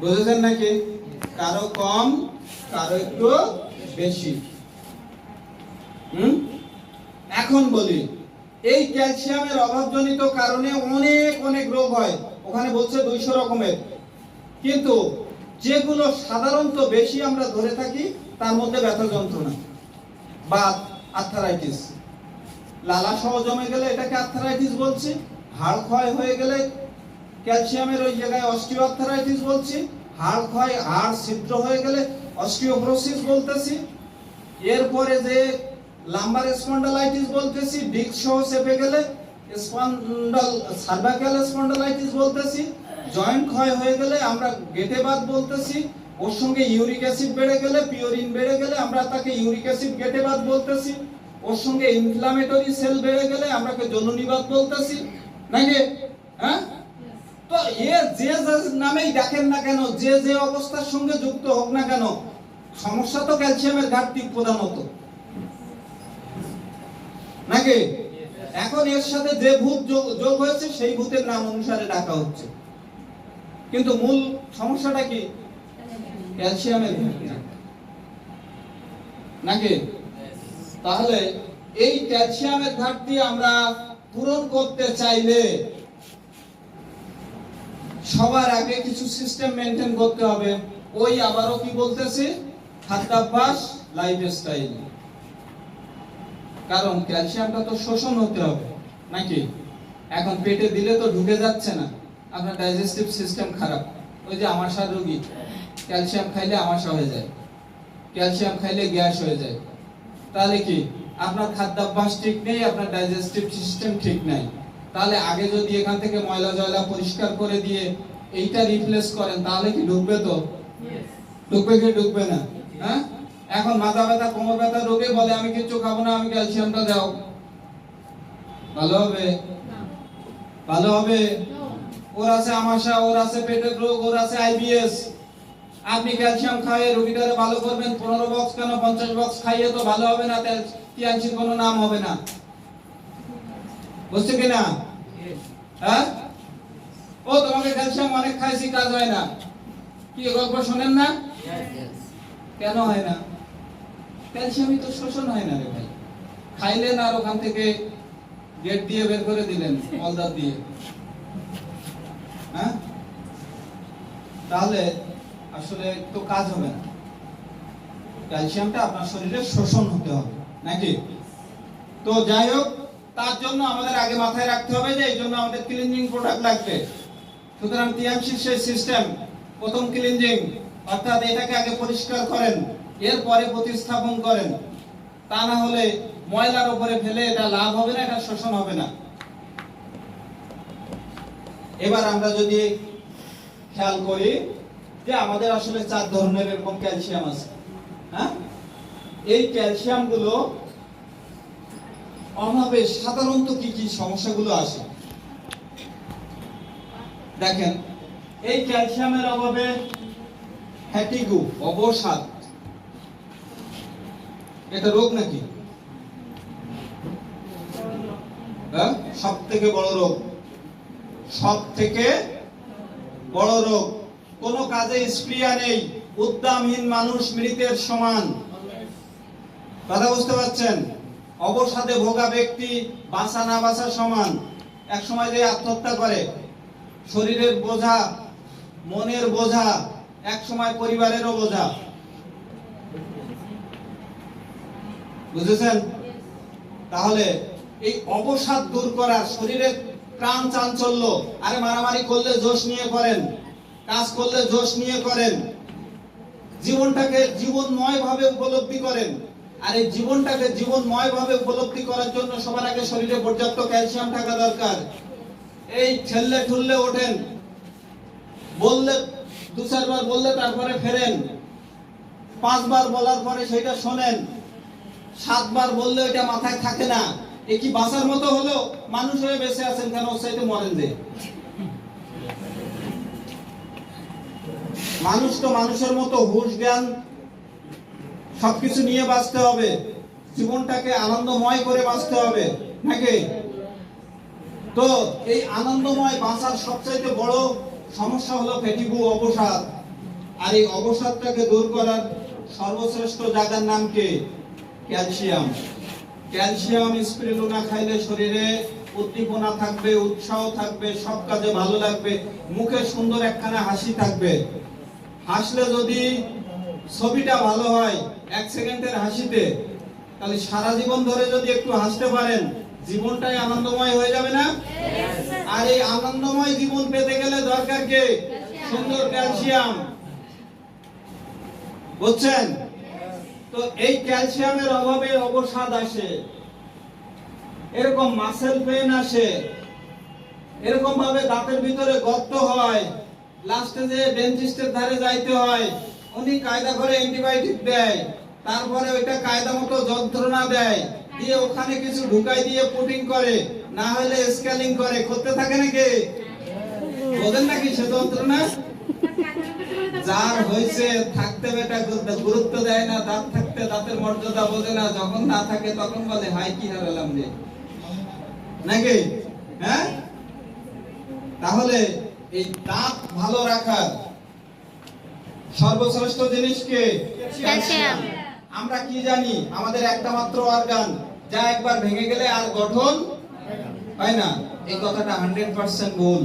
বুঝেছেন নাকি? কারও কম, কারও একটু বেশি। হুম? এখন বলি, এই ক্যালসিয়ামের অভাবজনিত কারণে অনেক অনেক রোগ হয়। ওখানে বলছে দুইশো রকমের। কিন্তু যেগুলো সাধারণত বেশি আমরা ধরে থাকি, তার মধ্যে ব্যথা যন্ত্রণা বা আর্থারাইটিস লালা সহ জমে গেলে এটাকে আর্থারাইটিস বলছি। হাড় ক্ষয় হয়ে গেলে ক্যালসিয়ামের ওই জায়গায় অস্টিওআর্থারাইটিস বলছি, হাড় ক্ষয়, হাড় ছিদ্র হয়ে গেলে অস্টিওপোরোসিস বলতেছি। এরপরে যে লাম্বার স্পন্ডালাইটিস বলতেছি ডিস্ক সহ চেপে গেলে স্পন্ডাল, সার্ভাইকাল স্পন্ডালাইটিস বলতেছি। জয়েন্ট ক্ষয় হয়ে গেলে আমরা গেটেবাত বলতেছি, ওর সঙ্গে ইউরিক অ্যাসিড বেড়ে গেলে, পিওরিন বেড়ে গেলে আমরা তাকে ইউরিক অ্যাসিড গেটেবাত বলতেছি। ওর সঙ্গে ইনফ্লামেটরি সেল বেড়ে গেলে আমরা কে বলতেছি। নাকি? হ্যাঁ? দেখেন না কেন, যে যে অবস্থার সঙ্গে যুক্ত হোক না কেন, সমস্যা তো ক্যালসিয়ামের ঘাটতি প্রধানত। নাকি? যে ভূত যোগ হয়েছে, সেই ভূতের নাম অনুসারে ডাকা হচ্ছে। কিন্তু মূল সমস্যাটা কি? ক্যালসিয়ামের নাকি? তাহলে এই ক্যালসিয়ামের ঘাটতি আমরা পূরণ করতে চাইলে সবার আগে কিছু সিস্টেম মেনটেন করতে হবে। ওই আবারও কি বলতেছে? খাদ্যাভ্যাস লাইফস্টাইল কারণ ক্যালসিয়ামটা তো শোষণ হতে হবে, নাকি? এখন পেটে দিলে তো ঢুকে যাচ্ছে না। আপনার ডাইজেস্টিভ সিস্টেম খারাপ। ওই যে আমাশা রোগী, ক্যালসিয়াম খাইলে আমাশা হয়ে যায়। ক্যালসিয়াম খাইলে গ্যাস হয়ে যায়। তাহলে কি? আপনার খাদ্যাভ্যাস ঠিক নেই, আপনার ডাইজেস্টিভ সিস্টেম ঠিক নাই। তাহলে আগে যদি এখান থেকে ময়লা জয়লা পরিষ্কার করে দিয়ে এইটা রিপ্লেস করেন তাহলে কি ঢুকবে তো? ঢুকবে কি ঢুকবে না? হ্যাঁ? এখন মাথা ব্যথা কোমর ব্যথা রোগে বলে আমি কিছু খাব না আমি ক্যালসিয়ামটা দাও। ভালো হবে? ভালো হবে? ওর আছে আমাশা ওর আছে পেটের রোগ ওর আছে আইবিএস আপনি ক্যালসিয়াম খাইয়ে রোগীটারে ভালো করবেন পনেরো বক্স কেন পঞ্চাশ বক্স খাইয়ে তো ভালো হবে না টিয়ানসির কোনো নাম হবে না। বুঝছ কিনা হ্যাঁ? ও, তোমাকে ক্যালসিয়াম অনেক খাইছি, কাজ হয় না। কি গল্প শোনেন না? কেন হয় না? ক্যালসিয়ামই তো শোষণ হয় না রে ভাই। খাইলেন আর ওখান থেকে গেট দিয়ে বের করে দিলেন মলদার দিয়ে। হ্যাঁ? তাহলে আসলে তো কাজ হবে না। ক্যালসিয়ামটা আপনার শরীরে শোষণ হতে হবে, নাকি? তো যাই হোক তার জন্য আমাদের আগে মাথায় রাখতে হবে যে এই জন্য আমাদের ক্লিনজিং প্রোডাক্ট লাগবে। সুতরাং টিএমসি সেই সিস্টেম প্রথম ক্লিনজিং অর্থাৎ এটাকে আগে পরিষ্কার করেন, এরপরে প্রতিস্থাপন করেন। তা না হলে ময়লার উপরে ফেলে এটা লাভ হবে না, এটা শোষণ হবে না। এবার আমরা যদি খেয়াল করি যে আমাদের আসলে চার ধরনের এরকম ক্যালসিয়াম আছে হ্যাঁ? এই ক্যালসিয়ামগুলো অভাবে সাধারণত কি কি সমস্যাগুলো আসে? দেখেন, এই ক্যালসিয়ামের অভাবে ফ্যাটিগু, অবসাদ, এটা রোগ নাকি? হ্যাঁ? সব থেকে বড় রোগ। সব থেকে বড় রোগ। কোনো কাজে স্প্রিয়া নেই। উদ্যমহীন মানুষ মৃতের সমান। কথা বুঝতে পারছেন? অবসাদে ভোগা ব্যক্তি বাঁচা না বাঁচা সমান এক সময় যে আত্মহত্যা করে, শরীরের বোঝা, মনের বোঝা, এক সময় পরিবারেরও বোঝা। বুঝেছেন? তাহলে এই অবসাদ দূর করার শরীরের প্রাণ চাঞ্চল্য, আরে মারামারি করলে জোশ নিয়ে করেন, কাজ করলে জোশ নিয়ে করেন, জীবনটাকে জীবনময় ভাবে উপলব্ধি করেন। আর এই জীবনটাকে জীবনময় ভাবে উপলব্ধি করার জন্য সবার আগে শরীরে পর্যাপ্ত ক্যালসিয়াম থাকা দরকার। এই ঠেললে ঠুললে ওঠেন, বললে দু চারবার বললে তারপরে ফেরেন, পাঁচবার বলার পরে সেটা শোনেন, সাতবার বললে ওইটা মাথায় থাকে না। এ কি বাঁচার মতো হলো? মানুষ হয়ে বেঁচে আছেন কেন? সাইতে মরেন যে। মানুষ তো মানুষের মতো হুশ জ্ঞান সবকিছু নিয়ে বাঁচতে হবে। জীবনটাকে আনন্দময় করে বাঁচতে হবে, নাকি? তো এই আনন্দময় বাঁচার সবচাইতে বড় সমস্যা হলো ফেটিগু অবসাদ। আর এই অবসাদটাকে দূর করার সর্বশ্রেষ্ঠ জায়গার নাম কি? ক্যালসিয়াম। ক্যালসিয়াম, স্পিরুলিনা খাইলে শরীরে উদ্দীপনা থাকবে, উৎসাহ থাকবে, সব কাজে ভালো লাগবে, মুখে সুন্দর একখানা হাসি থাকবে। হাসলে যদি ছবিটা ভালো হয় এক সেকেন্ডের হাসিতে, তাহলে সারা জীবন ধরে যদি একটু হাসতে পারেন, জীবনটাই আনন্দময় হয়ে যাবে না? আর এই আনন্দময় জীবন পেতে গেলে দরকার কে? সুন্দর ক্যালসিয়াম। বুঝছেন? তো এই ক্যালসিয়ামের অভাবে অবসাদ আসে। এরকম মাসেল পেন আসে। এরকম ভাবে দাঁতের ভিতরে গর্ত হয়। লাস্টে যে ডেন্টিস্টের ধারে যাইতে হয়, উনি কায়দা করে অ্যান্টিবায়োটিক দেয়। তারপরে ওইটা কায়দা মতো যন্ত্রণা দেয়। দিয়ে ওখানে কিছু ঢুকাই দিয়ে পুটিং করে, না হলে স্কেলিং করে। করতে থাকে নাকি? বোঝেন নাকি সে যন্ত্রণা? যার হয়েছে, থাকতে বেটা গুরুত্ব দেয় না, দাঁত থাকতে দাঁতের মর্যাদা বোঝে না, যখন না থাকে তখন বলে, হাই, কি হারালাম রে? নাকি? হ্যাঁ? তাহলে এই দাঁত ভালো রাখার সর্বশ্রেষ্ঠ জিনিস কে? ক্যালসিয়াম। আমরা কি জানি? আমাদের একটা মাত্র অর্গান যা একবার ভেঙে গেলে আর গঠন হয় না। এই কথাটা হান্ড্রেড পার্সেন্ট ভুল।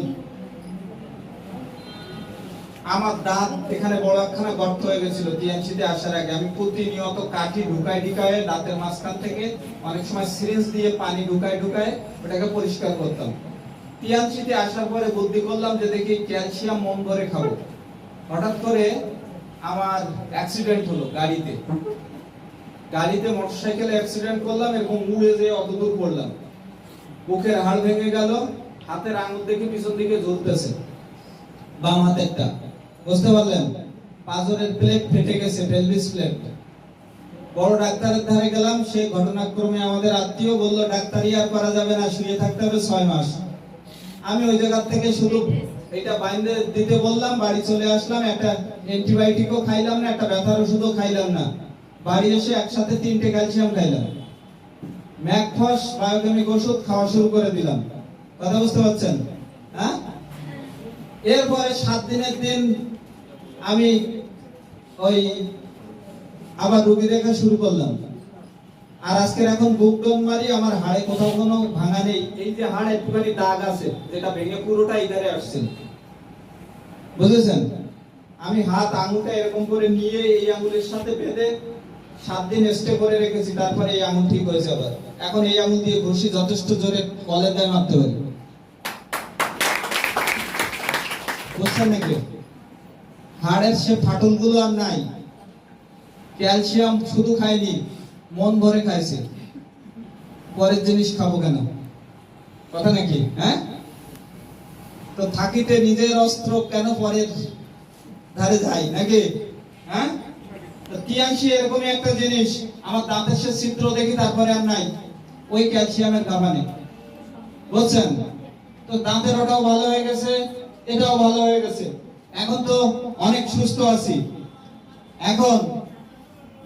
আমার দাঁত এখানে বড় একখানা গর্ত হয়ে গেছিল টিএমসিতে আসার আগে। আমি প্রতিনিয়ত কাঠি ঢুকায় ঢুকায়, দাঁতের মাঝখান থেকে অনেক সময় সিরিঞ্জ দিয়ে পানি ঢুকায় ঢুকায় ওটাকে পরিষ্কার করতাম। টিএমসিতে আসার পরে বুদ্ধি করলাম যে দেখি ক্যালসিয়াম মন ভরে খাব। হঠাৎ করে আমার অ্যাক্সিডেন্ট হলো গাড়িতে। গাড়িতে মোটরসাইকেলে অ্যাক্সিডেন্ট করলাম এবং উড়ে যেয়ে অতদূর পড়লাম বুকের হাড় ভেঙে গেল, হাতের আঙুল দেখে পিছন দিকে জ্বলতেছে বাম হাতেরটা বুঝতে পারলেন? পাঁজরের প্লেট ফেটে গেছে পেলভিস প্লেট বড় ডাক্তারের ধারে গেলাম, সে ঘটনাক্রমে আমাদের আত্মীয় বলল, ডাক্তারি আর করা যাবে না, শুয়ে থাকতে হবে ছয় মাস। আমি ওই জায়গা থেকে শুধু এটা বাইন্দে দিতে বললাম, বাড়ি চলে আসলাম, একটা অ্যান্টিবায়োটিকও খাইলাম না, একটা ব্যথার ওষুধও খাইলাম না। বাড়ি এসে একসাথে তিনটে ক্যালসিয়াম খাইলাম। ম্যাকফস বায়োকেমিক ওষুধ খাওয়া শুরু করে দিলাম। কথা বুঝতে পারছেন? হ্যাঁ? এরপরে সাত দিনের দিন আমি ওই আবার রুগী দেখা শুরু করলাম। আর আজকের এখন বুক ডোন মারি, আমার হাড়ে কোথাও কোনো ভাঙা নেই। এই যে হাড় একটুখানি দাগ আছে, যেটা ভেঙে পুরোটা ইধারে আসছে। বুঝেছেন? আমি হাত আঙুলটা এরকম করে নিয়ে এই আঙুলের সাথে বেঁধে সাত দিন স্টে করে রেখেছি, তারপরে এই আঙুল ঠিক হয়েছে আবার। এখন এই আঙুল দিয়ে ঘষি যথেষ্ট জোরে কলের দায় মারতে পারি। বুঝছেন নাকি? হাড়ের সে ফাটলগুলো আর নাই। ক্যালসিয়াম শুধু খাইনি, মন ভরে খাইছে। পরের জিনিস খাব কেন? কথা নাকি? হ্যাঁ? তো থাকিতে নিজের অস্ত্র কেন পরের ধারে যাই নাকি? হ্যাঁ? তিয়াংশি এরকমই একটা জিনিস, আমার দাঁতের সে চিত্র দেখি তারপরে আর নাই। ওই ক্যালসিয়ামের কামানে বুঝছেন? তো দাঁতের ওটাও ভালো হয়ে গেছে, এটাও ভালো হয়ে গেছে। এখন তো অনেক সুস্থ আছি। এখন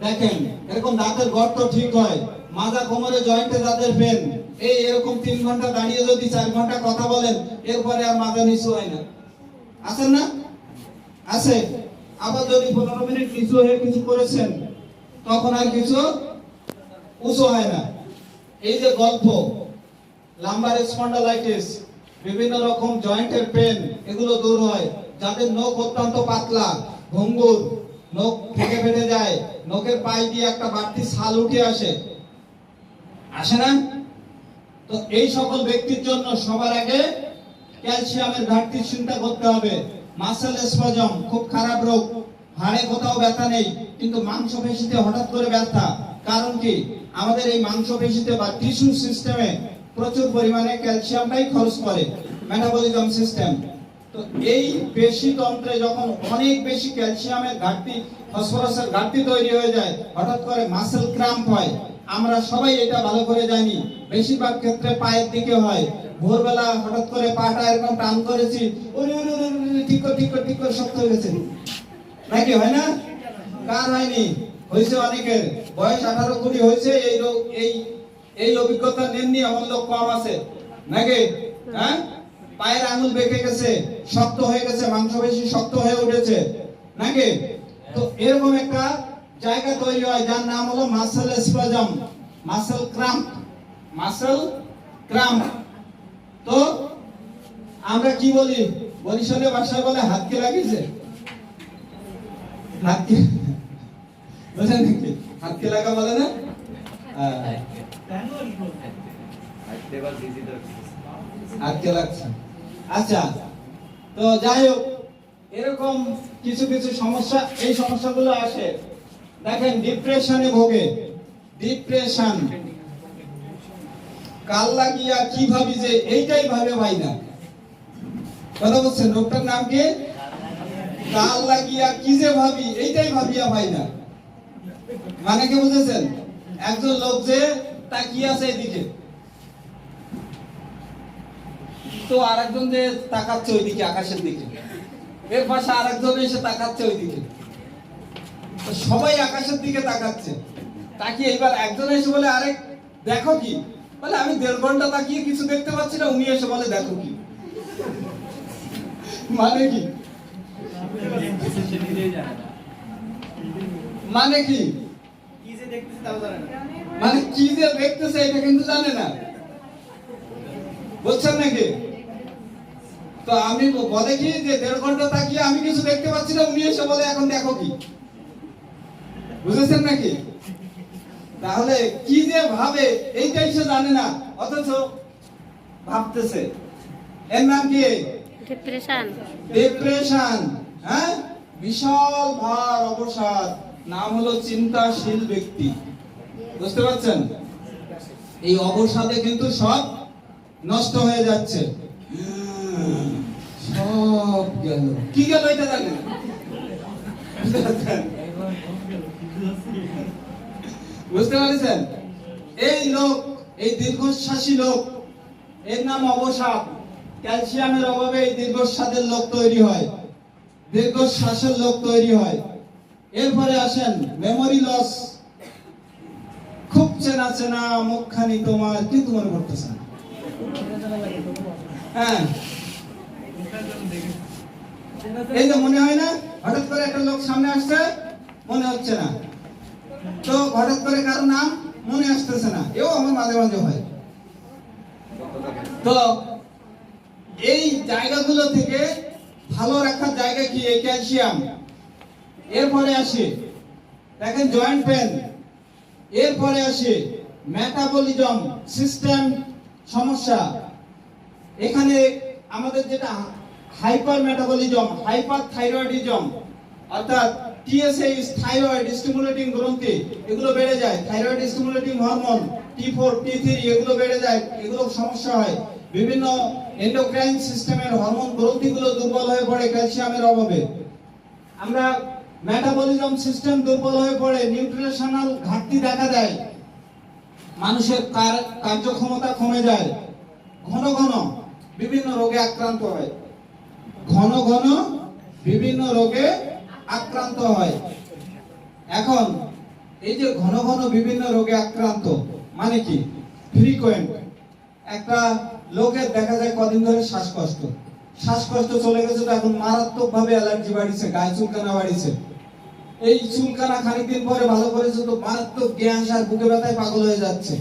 দেখেন, এরকম দাঁতের গর্ত ঠিক হয়, মাজা কোমরে জয়েন্টে যাদের পেন এই এরকম তিন ঘণ্টা দাঁড়িয়ে যদি চার ঘণ্টা কথা বলেন, এরপরে আর মাজা নিচু হয় না। আছেন না? আছে? আবার যদি পনেরো মিনিট নিচু হয়ে কিছু করেছেন, তখন আর কিছু উঁচু হয় না। এই যে গল্প লাম্বার স্পন্ডালাইটিস বিভিন্ন রকম জয়েন্টের পেন এগুলো দূর হয়। যাদের নখ অত্যন্ত পাতলা, ভঙ্গুর, নখ ফেটে ফেটে যায়, নখের পাই দিয়ে একটা বাড়তি ছাল উঠে আসে। আসে না? তো এই সকল ব্যক্তির জন্য সবার আগে ক্যালসিয়ামের ঘাটতি চিন্তা করতে হবে। মাসেল স্পজম খুব খারাপ রোগ। হাড়ে কোথাও ব্যথা নেই, কিন্তু মাংসপেশিতে হঠাৎ করে ব্যথা। কারণ কি? আমাদের এই মাংসপেশিতে বা টিস্যু সিস্টেমে প্রচুর পরিমাণে ক্যালসিয়ামটাই খরচ করে মেটাবলিজম সিস্টেম তো এই পেশি তন্ত্রে যখন অনেক বেশি ক্যালসিয়ামের ঘাটতি ফসফরাসের ঘাটতি তৈরি হয়ে যায়, হঠাৎ করে মাসেল ক্রাম্প হয়। আমরা সবাই এটা ভালো করে জানি, বেশিরভাগ ক্ষেত্রে পায়ের দিকে হয়। ভোরবেলা হঠাৎ করে পাটা এরকম টান করেছি ওরে ওরে করে ঠিক করে শক্ত হয়ে গেছে। নাকি হয় না? কার হয়নি? হয়েছে অনেকের। বয়স আঠারো কুড়ি হয়েছে, এই রোগ, এই এই অভিজ্ঞতা নেননি আমার লোক কম আছে। নাকি? হ্যাঁ? পায়ের আঙুল বেঁকে গেছে, শক্ত হয়ে গেছে, মাংস বেশি শক্ত হয়ে উঠেছে। নাকি? তো এরকম একটা জায়গা তৈরি হয়, যার নাম হলো muscle spasm muscle cramp muscle cramp তো আমরা কি বলি? বরিশালের ভাষায় বলে হাতকে লাগিয়েছে হাতকে বুঝলেন নাকি হাতকে লাগা বলে না? হাতকে লাগছে? আচ্ছা তো যাই হোক, এরকম কিছু কিছু সমস্যা, এই সমস্যাগুলো আসে। দেখেন ডিপ্রেশনে ভোগে। ডিপ্রেশন কাল লাগিয়া কি ভাবি যে এইটাই ভাবে ভাই না। কথা বলছেন রোগটার নাম কি? কাল লাগিয়া কি যে ভাবি, এইটাই ভাবিয়া ভাই না। মানে কি বুঝেছেন? একজন লোক যে তাকিয়ে আছে এদিকে তো আরেকজন যে তাকাচ্ছে ওইদিকে, আকাশের দিকে। এর পাশে আরেকজন এসে তাকাচ্ছে ওইদিকে। সবাই আকাশের দিকে তাকাচ্ছে। তাকিয়ে এবার একজন এসে বলে আরেক দেখো কি? বলে, আমি দেড় ঘণ্টা তাকিয়ে কিছু দেখতে পাচ্ছি না। উনি এসে বলে, দেখো কি? মানে কি? মানে কি? মানে কি যে দেখতেছে এটা কিন্তু জানে না। বুঝছেন নাকি? তো আমি বলে কি যে দেড় ঘণ্টা তাকিয়ে আমি কিছু দেখতে পাচ্ছি না, উনি এসে বলে, এখন দেখো কি। বুঝেছেন নাকি? তাহলে কি যে ভাবে, এইটাই সে জানে না, অথচ ভাবতেছে। এর নাম কি? ডিপ্রেশন ডিপ্রেশন হ্যাঁ? বিশাল ভার অবসাদ। নাম হলো চিন্তাশীল ব্যক্তি। বুঝতে পারছেন? এই অবসাদে কিন্তু সব নষ্ট হয়ে যাচ্ছে। সব গেল। কি গেল এটা বুঝতে পারছেন? এই লোক, এই দীর্ঘশ্বাসী লোক, এর নাম অবসাদ। ক্যালসিয়ামের অভাবে এই দীর্ঘশ্বাসের লোক তৈরি হয়। দীর্ঘশ্বাসের লোক তৈরি হয়। এরপরে আসেন মেমোরি লস খুব চেনা চেনা মুখখানি তোমার কিন্তু মনে করতেছে হ্যাঁ। এই যে মনে হয় না? হঠাৎ করে একটা লোক সামনে আসছে, মনে হচ্ছে না। তো হঠাৎ করে কারও নাম মনে আসতেছে না। এও আমার মাঝে মাঝে হয়। তো এই জায়গাগুলো থেকে ভালো রাখার জায়গা কি? এই ক্যালসিয়াম। এরপরে আসে, দেখেন জয়েন্ট পেন। এরপরে আসে মেটাবলিজম সিস্টেম সমস্যা। এখানে আমাদের যেটা হাইপার মেটাবলিজম, হাইপার থাইরয়েডিজম, অর্থাৎ টিএসএইচ থাইরয়েড স্টিমুলেটিং গ্রন্থি, এগুলো বেড়ে যায়। Thyroid stimulating hormone, T four, T three, এগুলো বেড়ে যায়, এগুলো সমস্যা হয়। বিভিন্ন এন্ডোক্রাইন সিস্টেমের হরমোন গ্রন্থিগুলো দুর্বল হয়ে পড়ে ক্যালসিয়ামের অভাবে। আমরা মেটাবলিজম সিস্টেম দুর্বল হয়ে পড়ে নিউট্রিশনাল ঘাটতি দেখা দেয়। মানুষের কার- কার্যক্ষমতা কমে যায়। ঘন ঘন বিভিন্ন রোগে আক্রান্ত হয়। ঘন ঘন বিভিন্ন রোগে আক্রান্ত হয়। এখন এই যে ঘন ঘন বিভিন্ন রোগে আক্রান্ত মানে কি? ফ্রিকোয়েন্ট একটা লোকের দেখা যায় কদিন ধরে শ্বাসকষ্ট। শ্বাসকষ্ট চলে গেছে তো এখন মারাত্মক ভাবে অ্যালার্জি বাড়িছে, গায়ে চুলকানা বাড়িছে। এই চুলকানা খানিকদিন পরে ভালো করেছে তো মারাত্মক গ্যাস আর বুকে ব্যথায় পাগল হয়ে যাচ্ছে।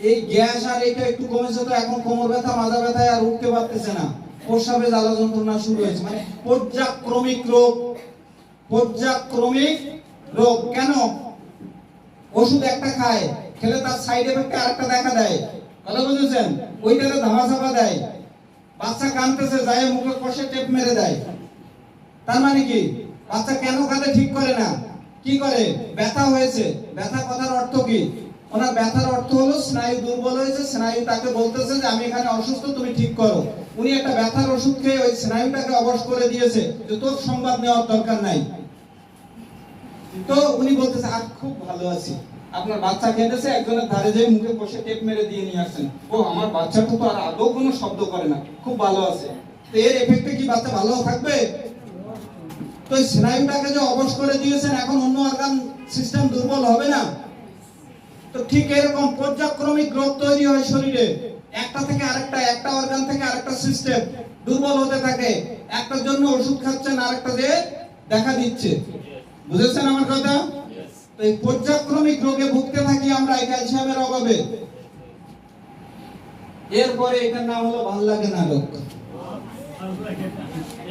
এই গ্যাস আর এটা একটু কমেছে তো এখন কোমর ব্যথা মাজা ব্যথায় আর উঠতে পারতেছে না। প্রস্রাবে জ্বালা যন্ত্রণা শুরু হয়েছে। মানে পর্যাক্রমিক রোগ পর্যাক্রমিক রোগ। কেন? ওষুধ একটা খায়, খেলে তার সাইড এফেক্ট আরেকটা দেখা দেয়। কথা বুঝেছেন? ওইটাতে ধামাচাপা দেয়। বাচ্চা কানতেছে যায় মুখে কষে টেপ মেরে দেয়। তার মানে কি? বাচ্চা কেন কাঁদে ঠিক করে না? কি করে? ব্যথা হয়েছে। ব্যথা কথার অর্থ কি? ওনার ব্যথার অর্থ হলো, স্নায়ু দুর্বল হয়েছে, স্নায়ু তাকে বলতেছে যে, আমি এখানে অসুস্থ, তুমি ঠিক করো। উনি একটা ব্যথার ওষুধ খেয়ে ওই স্নায়ুটাকে অবশ করে দিয়েছে যে, তোর সংবাদ নেওয়ার দরকার নাই। তো উনি বলতেছে আর খুব ভালো আছি। আপনার বাচ্চা খেতেছে, একজনের ধারে যেয়ে মুখে বসে টেপ মেরে দিয়ে নিয়ে আসছেন। ও, আমার বাচ্চাটা তো আর আদৌ কোনো শব্দ করে না, খুব ভালো আছে। তো এর এফেক্টে কি বাচ্চা ভালো থাকবে? তো স্নায়ুটাকে যে অবশ করে দিয়েছেন, এখন অন্য অর্গান সিস্টেম দুর্বল হবে না? তো ঠিক এরকম পর্যায়ক্রমিক রোগ তৈরি হয় শরীরে। একটা থেকে আরেকটা, একটা অর্গান থেকে আরেকটা সিস্টেম দুর্বল হতে থাকে। একটার জন্য ওষুধ খাচ্ছেন, আরেকটা যে দেখা দিচ্ছে। বুঝেছেন আমার কথা? এই রোগে ভুগতে থাকি আমরা এই ক্যালসিয়ামের অভাবে। এরপরে এটার নাম হলো ভালো লাগে না রোগ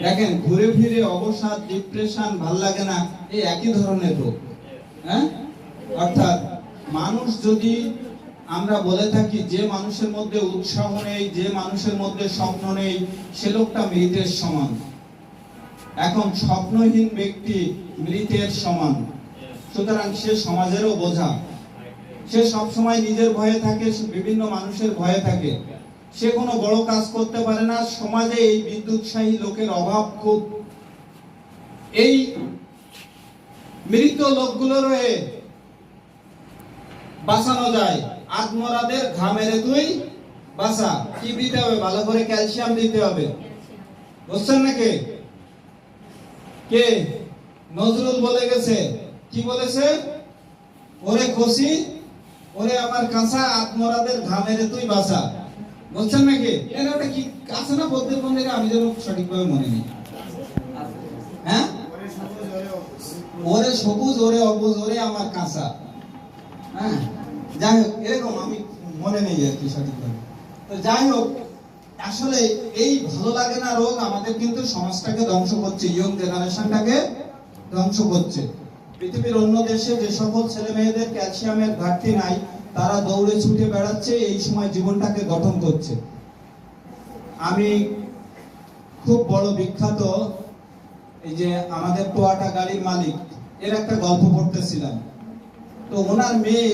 দেখেন, ঘুরে ফিরে অবসাদ ডিপ্রেশন ভালো লাগে না এই একই ধরনের রোগ। হ্যাঁ? অর্থাৎ মানুষ যদি আমরা বলে থাকি, যে মানুষের মধ্যে উৎসাহ নেই, যে মানুষের মধ্যে স্বপ্ন নেই, সে লোকটা মৃতের সমান। এখন স্বপ্নহীন ব্যক্তি মৃতের সমান। সুতরাং সে সমাজেরও বোঝা। সে সব সময় নিজের ভয়ে থাকে বিভিন্ন মানুষের ভয়ে থাকে। সে কোনো বড় কাজ করতে পারে না, সমাজে এই বিদ্যুৎসাহী লোকের অভাব খুব। এই মৃত লোকগুলো রয়ে বাঁচানো যায়। আত্মরাদের ঘামেরে তুই বাঁচা। কি দিতে হবে? ভালো করে ক্যালসিয়াম দিতে হবে। বুঝছেন নাকি? কে? নজরুল বলে গেছে কি বলেছে? ওরে খসি, ওরে আমার কাঁচা আত্মরাদের ঘামেরে তুই বাসা বলছেন নাকি? এর ওটা কি আছে না বলতে জায়গায় আমি যেন সঠিকভাবে মনে নেই। হ্যাঁ? ওরে সবুজ, ওরে অবুজ, ওরে আমার কাঁচা। হ্যাঁ? যাই হোক, এরকম আমি মনে নেই আর কি সঠিকভাবে। তো যাই হোক, আসলে এই ভালো লাগে না রোগ আমাদের কিন্তু সমাজটাকে ধ্বংস করছে ইয়ং জেনারেশনটাকে ধ্বংস করছে। পৃথিবীর অন্য দেশে যে সকল ছেলে মেয়েদের ক্যালসিয়ামের ঘাটতি নাই, তারা দৌড়ে ছুটে বেড়াচ্ছে, এই সময় জীবনটাকে গঠন করছে। আমি খুব বড় বিখ্যাত এই যে আমাদের টোয়াটা গাড়ির মালিক, এর একটা গল্প পড়তেছিলাম। তো ওনার মেয়ে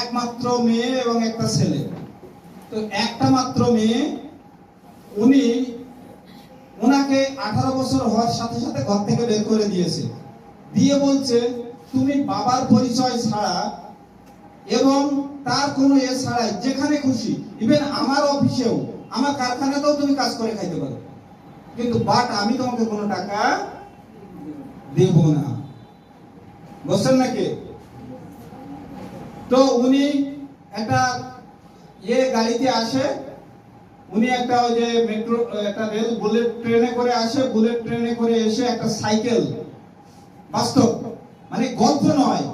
একমাত্র মেয়ে এবং একটা ছেলে। তো একটা মাত্র মেয়ে, উনি ওনাকে আঠারো বছর হওয়ার সাথে সাথে ঘর থেকে বের করে দিয়েছে। দিয়ে বলছে তুমি বাবার পরিচয় ছাড়া এবং তার কোনো এ ছাড়াই যেখানে খুশি ইভেন আমার অফিসেও, আমার কারখানাতেও তুমি কাজ করে খাইতে পারো। কিন্তু বাট আমি তোমাকে কোনো টাকা দেব না। বুঝছেন নাকি? তো উনি একটা ইয়ে গাড়িতে আসে, উনি একটা ওই যে মেট্রো একটা রেল বুলেট ট্রেনে করে আসে বুলেট ট্রেনে করে এসে একটা সাইকেল, বাস্তব। মানে গল্প নয়।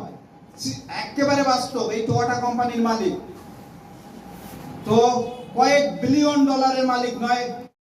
একেবারে বাস্তব, এই টোয়াটা কোম্পানির মালিক। তো কয়েক বিলিয়ন ডলারের মালিক নয়